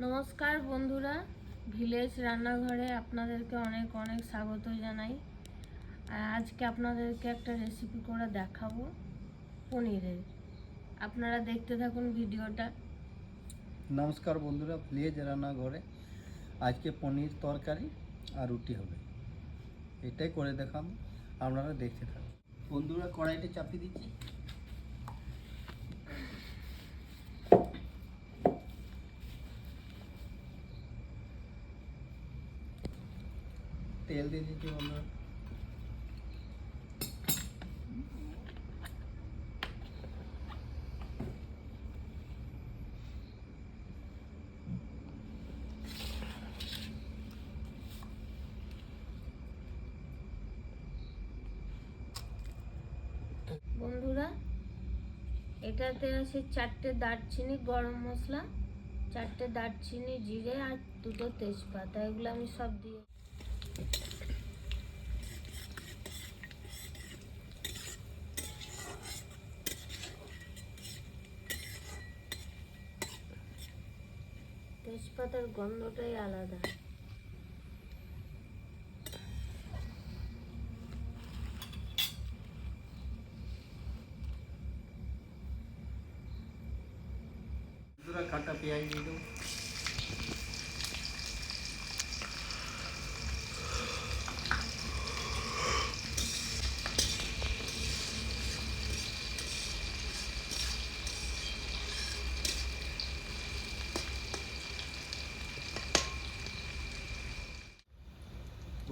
নমস্কার বন্ধুরা, ভিলেজ রান্নাঘরে আপনাদেরকে অনেক অনেক স্বাগত জানাই। আর আজকে আপনাদেরকে একটা রেসিপি করে দেখাবো, পনিরের। আপনারা দেখতে থাকুন ভিডিওটা। নমস্কার বন্ধুরা প্লিজ রান্নাঘরে আজকে পনির তরকারি আর রুটি হবে। এটাই করে দেখাম আপনারা দেখতে থাকুন। বন্ধুরা কড়াইটা চাপিয়ে দিচ্ছি। তেল দিয়ে দিচ্ছি বন্ধুরা বন্ধুরা, এটাতে আছে চারটে দারচিনি, গরম মশলা, চারটে দারচিনি, জিরে আর দুটো তেজপাতা। এগুলো আমি সব দিয়ে তেজপাতার গন্ধটাই আলাদা। কাটা পেঁয়াজ দিয়ে দেবো।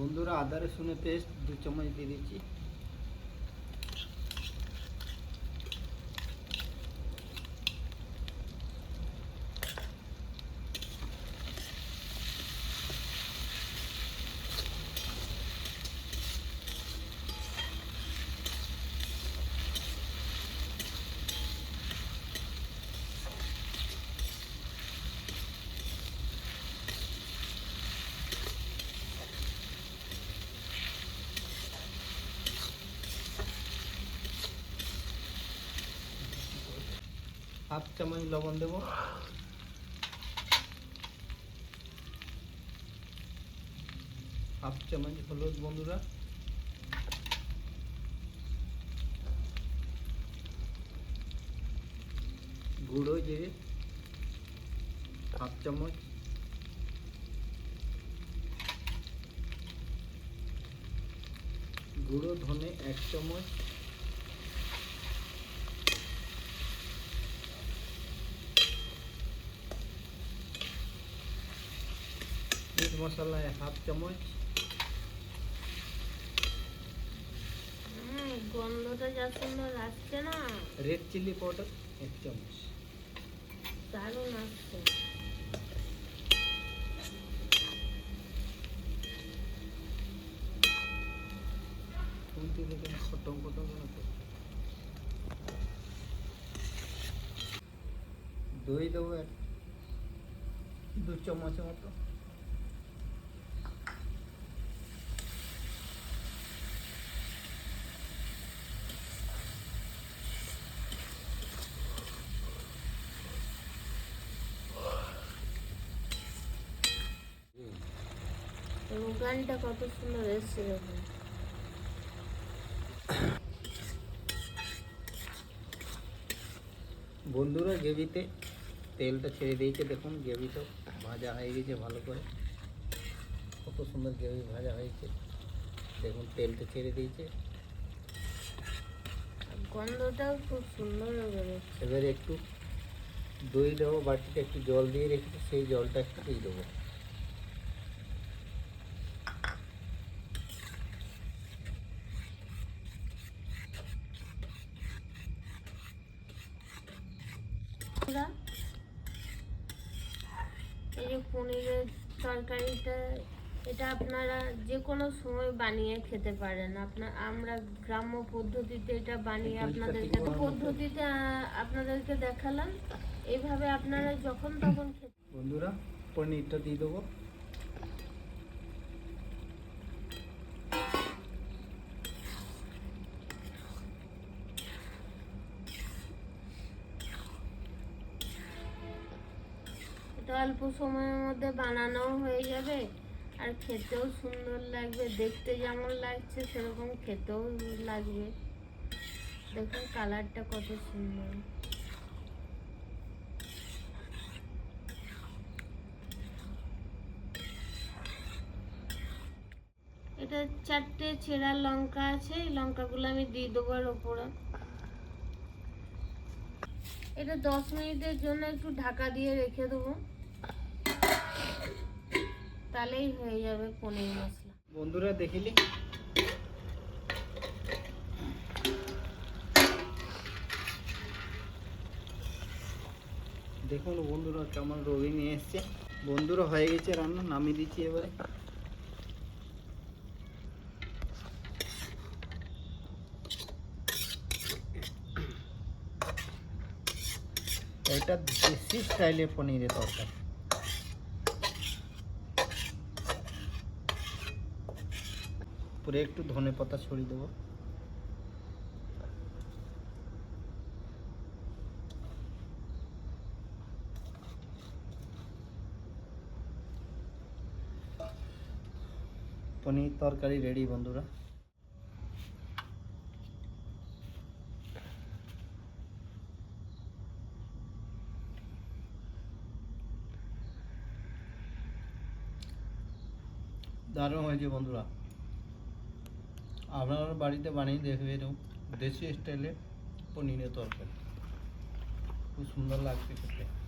বন্ধুরা আদা রসুনের পেস্ট দু চামচ দিয়ে দিচ্ছি। হাফ চামচ লবণ দেবো? হাফ চামচ হলুদ, বন্ধুরা? গুঁড়ো জিরে হাফ চামচ। গুঁড়ো ধনে এক চামচ। মশলায় হাফ চামচ। গন্ধটা যা সুন্দর আসছে না? রেড চিলি পাউডার এক চামচ। দারুণ আসছে। দই দেবো দু চামচের মতো। রোগানটা কত সুন্দর এসছে বন্ধুরা গ্রেভিতে তেলটা ছেড়ে দিয়েছে। দেখুন গ্রেভিটা ভাজা হয়ে গেছে ভালো করে। কত সুন্দর গ্রেভি ভাজা হয়েছে। দেখুন তেলটা ছেড়ে দিয়েছে। গন্ধটাও খুব সুন্দর এবারে একটু দই দেবো বাটিতে একটু জল দিয়ে রেখেছি। সেই জলটা একটু দিয়ে দেবো। বন্ধুরা, এই যে পনিরের তরকারিটা এটা আপনারা যে কোনো সময় বানিয়ে খেতে পারেন। আপনার আমরা গ্রাম্য পদ্ধতিতে এটা বানিয়ে আপনাদেরকে পদ্ধতিতে আহ, আপনাদেরকে দেখালাম। এইভাবে আপনারা যখন তখন খেতে বন্ধুরা পনিরটা দিয়ে দেবো এটা অল্প সময়ের মধ্যে বানানো হয়ে যাবে। আর খেতেও সুন্দর লাগবে, দেখতে যেমন লাগছে সেরকম খেতেও লাগবে। দেখুন কালারটা কত সুন্দর। এটা চারটে ছেঁড়া লঙ্কা আছে, এই লঙ্কাগুলো আমি দিয়ে দেবো ওপরে। এটা দশ মিনিটের জন্য একটু ঢাকা দিয়ে রেখে দেবো। তাহলেই হয়ে যাবে পনির মশলা। বন্ধুরা, দেখিলি? দেখুন বন্ধুরা, কেমন রবি নিয়ে এসছে। বন্ধুরা, হয়ে গেছে রান্না, নামিয়ে দিচ্ছি এবারে। এটা দেশি স্টাইলে পনিরের তরকারি। পুরো একটু ধনে পাতা ছড়িয়ে দেবো। পনির তরকারি রেডি বন্ধুরা। দারুণ হয়েছে বন্ধুরা। আপনারা বাড়িতে বানিয়ে দেখবে এরকম দেশি স্টাইলে পনিরের তরকারি। খুব সুন্দর লাগছে খেতে।